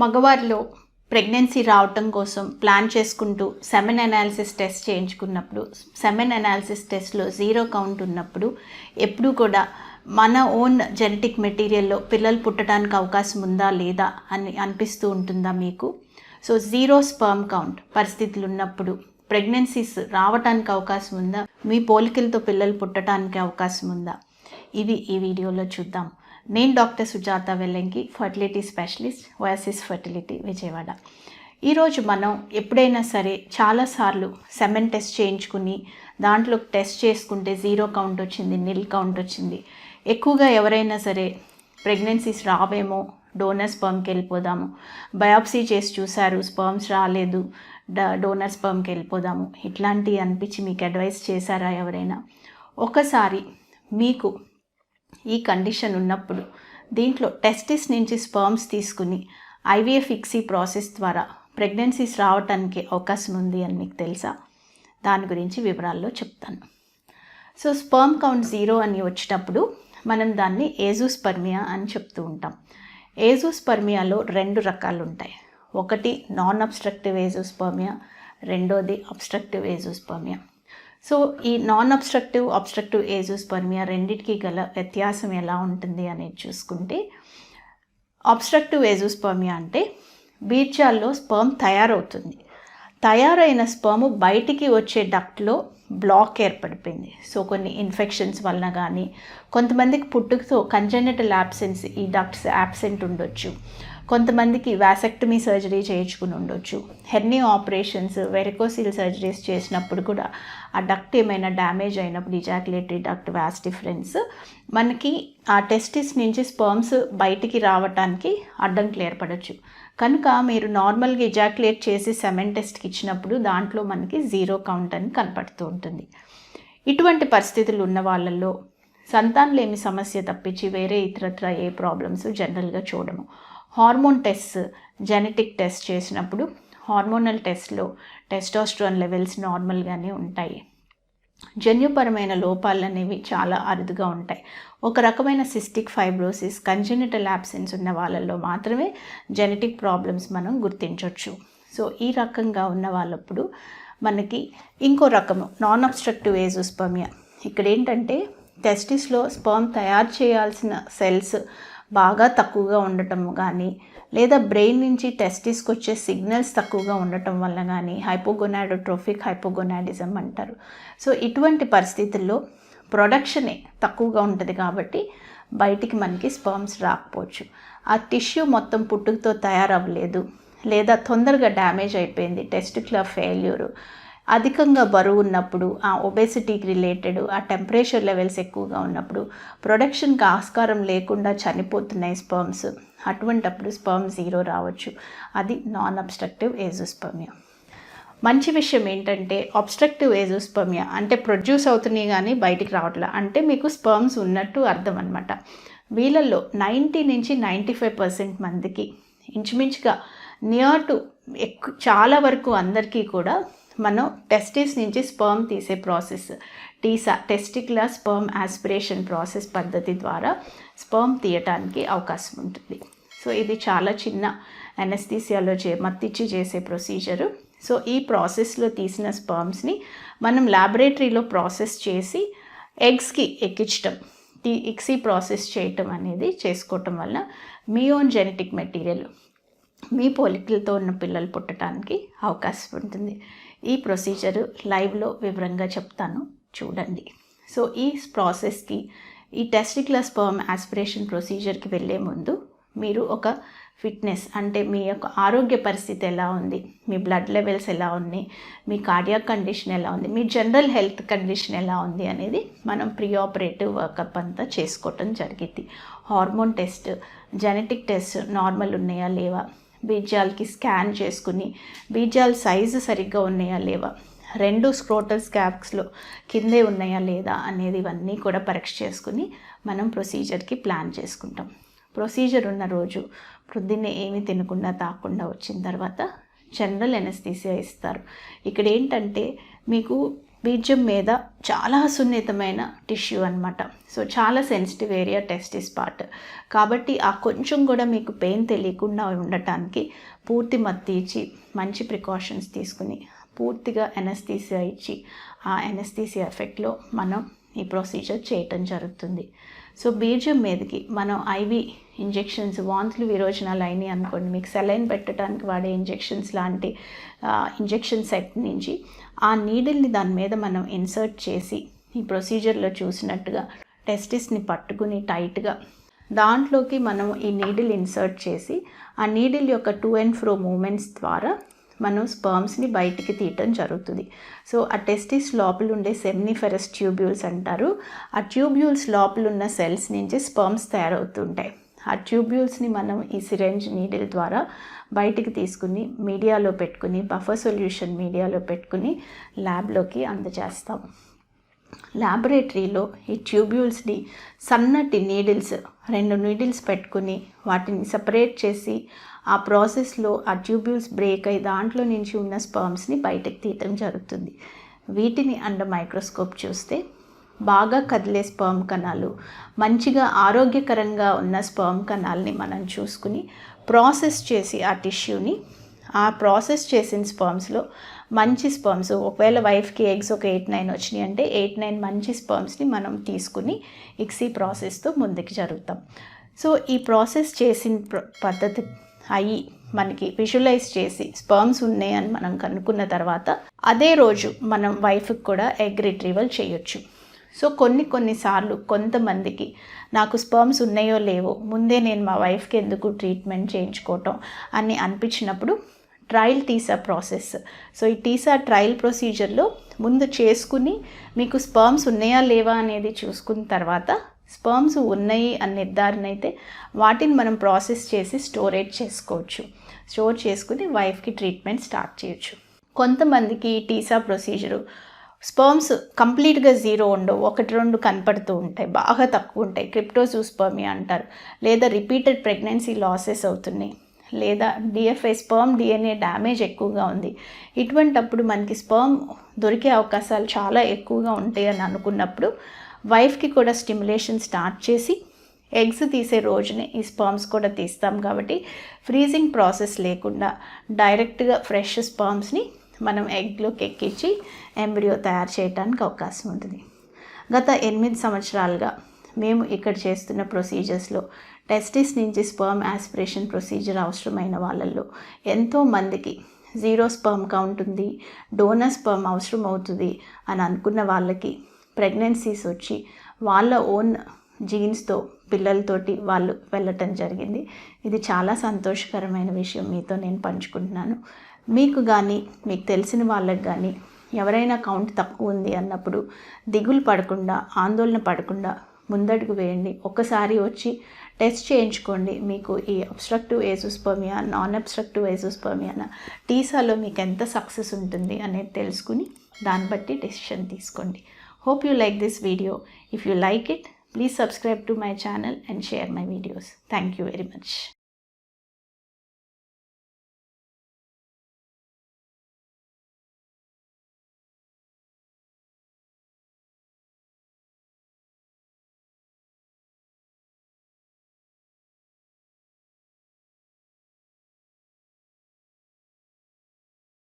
మగవారిలో pregnancy రావటం కోసం plan చేసుకుంటూ సెమెన్ అనాలిసిస్ టెస్ట్ చేయించుకున్నప్పుడు సెమెన్ అనాలిసిస్ టెస్ట్లో జీరో కౌంట్ ఉన్నప్పుడు ఎప్పుడూ కూడా మన ఓన్ జెనెటిక్ మెటీరియల్లో పిల్లలు పుట్టడానికి అవకాశం ఉందా లేదా అని అనిపిస్తూ ఉంటుందా మీకు? సో జీరో స్పర్మ్ కౌంట్ పరిస్థితులు ఉన్నప్పుడు ప్రెగ్నెన్సీస్ రావటానికి అవకాశం ఉందా? మీ పోలికలతో పిల్లలు పుట్టడానికి అవకాశం ఉందా? ఇవి ఈ వీడియోలో చూద్దాం. నేను doctor Sujatha Vellanki fertility specialist Oasis fertility Vijayawada. ఈరోజు మనం ఎప్పుడైనా సరే చాలాసార్లు సెమెన్ టెస్ట్ చేయించుకుని దాంట్లో టెస్ట్ చేసుకుంటే జీరో కౌంట్ వచ్చింది నిల్ కౌంట్ వచ్చింది. ఎక్కువగా ఎవరైనా సరే ప్రెగ్నెన్సీస్ రావేమో డోనర్ స్పర్మ్కి వెళ్ళిపోదాము. బయాప్సీ చేసి చూశారు స్పర్మ్స్ రాలేదు డ డోనర్ స్పర్మ్కి వెళ్ళిపోదాము. ఇట్లాంటివి అనిపించి మీకు అడ్వైస్ చేశారా ఎవరైనా? ఒకసారి మీకు ఈ కండిషన్ ఉన్నప్పుడు దీంట్లో టెస్టిస్ నుంచి స్పర్మ్స్ తీసుకుని ఐవీఎఫ్ ఇక్సీ ప్రాసెస్ ద్వారా ప్రెగ్నెన్సీస్ రావటానికి అవకాశం ఉంది అని మీకు తెలుసా? దాని గురించి వివరాల్లో చెప్తాను. సో స్పర్మ్ కౌంట్ జీరో అని వచ్చేటప్పుడు మనం దాన్ని ఏజూస్పర్మియా అని చెప్తూ ఉంటాం. ఏజూస్పర్మియాలో రెండు రకాలు ఉంటాయి. ఒకటి నాన్ అబ్స్ట్రక్టివ్ ఏజోస్పర్మియా. రెండోది అబ్స్ట్రక్టివ్ ఏజోస్పర్మియా. సో ఈ నాన్ అబ్స్ట్రక్టివ్ అబ్స్ట్రక్టివ్ ఏజోస్పర్మియా రెండింటికి గల వ్యత్యాసం ఎలా ఉంటుంది అనేది చూసుకుంటే అబ్స్ట్రక్టివ్ ఏజోస్పర్మియా అంటే బీర్చాల్లో స్పర్మ్ తయారవుతుంది. తయారైన స్పర్మ్ బయటికి వచ్చే డక్ట్లో బ్లాక్ ఏర్పడిపోయింది. సో కొన్ని ఇన్ఫెక్షన్స్ వలన కానీ కొంతమందికి పుట్టుకతో కంజెనిటల్ యాబ్సెన్స్ ఈ డక్ట్స్ యాబ్సెంట్ ఉండొచ్చు. కొంతమందికి వ్యాసెక్టమీ సర్జరీ చేయించుకుని ఉండొచ్చు. హెర్నీ ఆపరేషన్స్ వెరికోసిల్ సర్జరీస్ చేసినప్పుడు కూడా ఆ డక్ట్ ఏమైనా డ్యామేజ్ అయినప్పుడు ఇజాక్యులేటరీ డక్ట్ వ్యాస్ డిఫరెన్స్ మనకి ఆ టెస్టిస్ నుంచి స్పర్మ్స్ బయటికి రావటానికి అడ్డంకులు ఏర్పడచ్చు. కనుక మీరు నార్మల్గా ఇజాక్యులేట్ చేసి సెమెన్ టెస్ట్కి ఇచ్చినప్పుడు దాంట్లో మనకి జీరో కౌంట్ అని కనపడుతూ ఉంటుంది. ఇటువంటి పరిస్థితులు ఉన్న వాళ్ళల్లో సంతానలేమి సమస్య తప్పించి వేరే ఇతరత్ర ఏ ప్రాబ్లమ్స్ జనరల్గా చూడము. హార్మోన్ టెస్ట్ జెనెటిక్ టెస్ట్ చేసినప్పుడు హార్మోనల్ టెస్ట్లో టెస్టోస్ట్రాన్ లెవెల్స్ నార్మల్గానే ఉంటాయి. జన్యుపరమైన లోపాలు అనేవి చాలా అరుదుగా ఉంటాయి. ఒక రకమైన సిస్టిక్ ఫైబ్రోసిస్ కంజెనిటల్ యాబ్సెన్స్ ఉన్న వాళ్ళల్లో మాత్రమే జెనెటిక్ ప్రాబ్లమ్స్ మనం గుర్తించవచ్చు సో ఈ రకంగా ఉన్న వాళ్ళప్పుడు మనకి ఇంకో రకము నాన్ అబ్స్ట్రక్టివ్ ఏజోస్పర్మియా ఇక్కడ ఏంటంటే టెస్టిస్లో స్పర్మ్ తయారు చేయాల్సిన సెల్స్ బాగా తక్కువగా ఉండటం కానీ లేదా బ్రెయిన్ నుంచి టెస్టిస్కి వచ్చే సిగ్నల్స్ తక్కువగా ఉండటం వల్ల కానీ హైపోగొనాడోట్రోఫిక్ హైపోగొనాడిజం అంటారు. సో ఇటువంటి పరిస్థితుల్లో ప్రొడక్షనే తక్కువగా ఉంటుంది కాబట్టి బయటికి మనకి స్పర్మ్స్ రాకపోవచ్చు. ఆ టిష్యూ మొత్తం పుట్టుకతో తయారవ్వలేదు లేదా తొందరగా డ్యామేజ్ అయిపోయింది టెస్టిక్యులర్ ఫెయిల్యూరు అధికంగా బరువు ఉన్నప్పుడు ఆ ఒబేసిటీకి రిలేటెడ్ ఆ టెంపరేచర్ లెవెల్స్ ఎక్కువగా ఉన్నప్పుడు ప్రొడక్షన్కి ఆస్కారం లేకుండా చనిపోతున్నాయి స్పర్మ్స్ అటువంటప్పుడు స్పర్మ్ జీరో రావచ్చు. అది నాన్ అబ్స్ట్రక్టివ్ ఏజోస్పర్మియా మంచి విషయం ఏంటంటే అబ్స్ట్రక్టివ్ ఏజోస్పర్మియా అంటే ప్రొడ్యూస్ అవుతున్నాయి కానీ బయటికి రావట్లే. అంటే మీకు స్పర్మ్స్ ఉన్నట్టు అర్థం అనమాట వీళ్ళల్లో నైంటీ నుంచి నైంటీ ఫైవ్ పర్సెంట్ మందికి ఇంచుమించుగా నియర్ టు ఎక్కు చాలా వరకు అందరికీ కూడా మనం టెస్టిస్ నుంచి స్పర్మ్ తీసే process TESA testicular sperm aspiration process పద్ధతి ద్వారా స్పర్మ్ తీయటానికి అవకాశం ఉంటుంది. సో ఇది చాలా చిన్న అనస్థీసియాలో చే మత్తిచ్చి చేసే ప్రొసీజరు సో ఈ ప్రాసెస్లో తీసిన స్పర్మ్స్ని మనం ల్యాబొరేటరీలో ప్రాసెస్ చేసి ఎగ్స్కి ఎక్కించటం ఈ ఇక్సీ ప్రాసెస్ చేయటం అనేది చేసుకోవటం వల్ల మీ ఓన్ జెనెటిక్ మెటీరియల్ మీ పోలికలతో ఉన్న పిల్లలు పుట్టడానికి అవకాశం ఉంటుంది. ఈ ప్రొసీజర్ లైవ్లో వివరంగా చెప్తాను. చూడండి. సో ఈ ప్రాసెస్కి ఈ టెస్టిక్యులర్ స్పర్మ్ ఆస్పిరేషన్ ప్రొసీజర్కి వెళ్ళే ముందు మీరు ఒక ఫిట్నెస్ అంటే మీ యొక్క ఆరోగ్య పరిస్థితి ఎలా ఉంది మీ బ్లడ్ లెవెల్స్ ఎలా ఉన్నాయి మీ కార్డియాక్ కండిషన్ ఎలా ఉంది మీ జనరల్ హెల్త్ కండిషన్ ఎలా ఉంది అనేది మనం ప్రీ ఆపరేటివ్ వర్కప్ అంతా చేసుకోవటం జరిగింది. Hormone test genetic test normal ఉన్నాయా లేవా బీజాలకి స్కాన్ చేసుకుని బీజాల సైజు సరిగ్గా ఉన్నాయా లేవా? రెండు స్క్రోటల్ స్కాప్స్లో కిందే ఉన్నాయా లేదా అనేది ఇవన్నీ కూడా పరీక్ష చేసుకుని మనం ప్రొసీజర్కి ప్లాన్ చేసుకుంటాం. ప్రొసీజర్ ఉన్న రోజు ప్రొద్దున్నే ఏమీ తినకుండా తాకుండా వచ్చిన తర్వాత జనరల్ ఎనస్థీసియా ఇస్తారు. ఇక్కడ ఏంటంటే మీకు బీజం మీద చాలా సున్నితమైన టిష్యూ అనమాట సో చాలా సెన్సిటివ్ ఏరియా టెస్టిస్ పార్ట్. కాబట్టి ఆ కొంచెం కూడా మీకు పెయిన్ తెలియకుండా ఉండటానికి పూర్తి మత్తి ఇచ్చి మంచి ప్రికాషన్స్ తీసుకుని పూర్తిగా ఎనస్థీసియా ఇచ్చి ఆ ఎనస్థీసియా ఎఫెక్ట్లో మనం ఈ ప్రొసీజర్ చేయటం జరుగుతుంది. సో బీజం మీదకి మనం ఐవి ఇంజెక్షన్స్ వాంతులు విరోచనాలు అయినాయి అనుకోండి. మీకు సెలైన్ పెట్టడానికి వాడే ఇంజెక్షన్స్ లాంటి ఇంజెక్షన్ సెట్ నుంచి ఆ నీడిల్ని దాని మీద మనం ఇన్సర్ట్ చేసి ఈ ప్రొసీజర్లో చూసినట్టుగా టెస్టిస్ని పట్టుకుని టైట్గా దాంట్లోకి మనం ఈ నీడిల్ ఇన్సర్ట్ చేసి ఆ నీడిల్ యొక్క టూ అండ్ ఫ్రో మూమెంట్స్ ద్వారా మనం స్పర్మ్స్ని బయటికి తీయటం జరుగుతుంది. సో ఆ టెస్టిస్ లోపల ఉండే సెమ్నిఫెరస్ ట్యూబ్యూల్స్ అంటారు. ఆ ట్యూబ్యూల్స్ లోపల ఉన్న సెల్స్ నుంచి స్పర్మ్స్ తయారవుతుంటాయి. ఆ ట్యూబ్యూల్స్ని మనం ఈ సిరెంజ్ నీడిల్ ద్వారా బయటికి తీసుకుని మీడియాలో పెట్టుకుని బఫర్ సొల్యూషన్ మీడియాలో పెట్టుకుని ల్యాబ్లోకి అందజేస్తాం. ల్యాబొరేటరీలో ఈ ట్యూబ్యూల్స్ని సన్నటి నీడిల్స్ రెండు నీడిల్స్ పెట్టుకుని వాటిని సపరేట్ చేసి ఆ ప్రాసెస్లో ఆ ట్యూబ్యూల్స్ బ్రేక్ అయ్యి దాంట్లో నుంచి ఉన్న స్పర్మ్స్ని బయటకు తీయటం జరుగుతుంది. వీటిని అండర్ మైక్రోస్కోప్ చూస్తే బాగా కదిలే స్పర్మ్ కణాలు మంచిగా ఆరోగ్యకరంగా ఉన్న స్పర్మ్ కణాలని మనం చూసుకుని ప్రాసెస్ చేసి ఆ టిష్యూని ఆ ప్రాసెస్ చేసిన స్పర్మ్స్లో మంచి స్పర్మ్స్ ఒకవేళ వైఫ్కి ఎగ్స్ ఒక ఎయిట్ నైన్ వచ్చినాయి అంటే ఎయిట్ నైన్ మంచి స్పర్మ్స్ని మనం తీసుకుని ఇక్సీ ప్రాసెస్తో ముందుకు జరుగుతాం. సో ఈ ప్రాసెస్ చేసిన పద్ధతి అయ్యి మనకి విజువలైజ్ చేసి స్పర్మ్స్ ఉన్నాయని మనం కనుక్కున్న తర్వాత అదే రోజు మనం వైఫ్కి కూడా ఎగ్ రిట్రీవల్ చేయొచ్చు. సో కొన్ని కొన్నిసార్లు కొంతమందికి నాకు స్పర్మ్స్ ఉన్నాయో లేవో ముందే నేను మా వైఫ్కి ఎందుకు ట్రీట్మెంట్ చేయించుకోవటం అని అనిపించినప్పుడు ట్రయల్ టీసా ప్రాసెస్ సో ఈ టీసా ట్రయల్ ప్రొసీజర్లో ముందు చేసుకుని మీకు స్పర్మ్స్ ఉన్నాయా లేవా అనేది చూసుకున్న తర్వాత స్పర్మ్స్ ఉన్నాయి అని నిర్ధారణ అయితే వాటిని మనం ప్రాసెస్ చేసి స్టోరేజ్ చేసుకోవచ్చు. స్టోర్ చేసుకుని వైఫ్కి ట్రీట్మెంట్ స్టార్ట్ చేయొచ్చు. కొంతమందికి టీసా ప్రొసీజరు స్పర్మ్స్ కంప్లీట్గా జీరో ఉండవు. ఒకటి రెండు కనపడుతూ ఉంటాయి. బాగా తక్కువ ఉంటాయి. క్రిప్టోజూస్పర్మియా అంటారు. లేదా రిపీటెడ్ ప్రెగ్నెన్సీ లాసెస్ అవుతున్నాయి. లేదా డిఎఫ్ఐ స్పర్మ్ డిఎన్ఏ డ్యామేజ్ ఎక్కువగా ఉంది. ఇటువంటప్పుడు మనకి స్పర్మ్ దొరికే అవకాశాలు చాలా ఎక్కువగా ఉంటాయి అని అనుకున్నప్పుడు వైఫ్కి కూడా స్టిమ్యులేషన్ స్టార్ట్ చేసి ఎగ్స్ తీసే రోజునే ఈ స్పర్మ్స్ కూడా తీస్తాం కాబట్టి ఫ్రీజింగ్ ప్రాసెస్ లేకుండా డైరెక్ట్గా ఫ్రెష్ స్పర్మ్స్ని మనం ఎగ్లోకి ఎక్కించి ఎంబ్రియో తయారు చేయడానికి అవకాశం ఉంటుంది. గత ఎనిమిది సంవత్సరాలుగా మేము ఇక్కడ చేస్తున్న ప్రొసీజర్స్లో టెస్టిస్ నుంచి స్పర్మ్ యాస్పిరేషన్ ప్రొసీజర్ అవసరమైన వాళ్ళల్లో ఎంతో మందికి జీరో స్పర్మ్ కౌంట్ ఉంది డోనర్ స్పర్మ్ అవసరం అవుతుంది అని అనుకున్న వాళ్ళకి ప్రెగ్నెన్సీస్ వచ్చి వాళ్ళ ఓన్ జీన్స్తో పిల్లలతోటి వాళ్ళు వెళ్ళటం జరిగింది. ఇది చాలా సంతోషకరమైన విషయం. మీతో నేను పంచుకుంటున్నాను. మీకు కానీ మీకు తెలిసిన వాళ్ళకి కానీ ఎవరైనా కౌంట్ తక్కువ ఉంది అన్నప్పుడు దిగులు పడకుండా ఆందోళన పడకుండా ముందడుగు వేయండి. ఒక్కసారి వచ్చి టెస్ట్ చేయించుకోండి. మీకు ఈ అబ్స్ట్రక్టివ్ ఏజోస్పర్మియా నాన్ అబ్స్ట్రక్టివ్ ఏజోస్పర్మియానా టీసాలో మీకు ఎంత సక్సెస్ ఉంటుంది అనేది తెలుసుకుని దాన్ని బట్టి డెసిషన్ తీసుకోండి. Hope you like this video if you like it please subscribe to my channel and share my videos thank you very much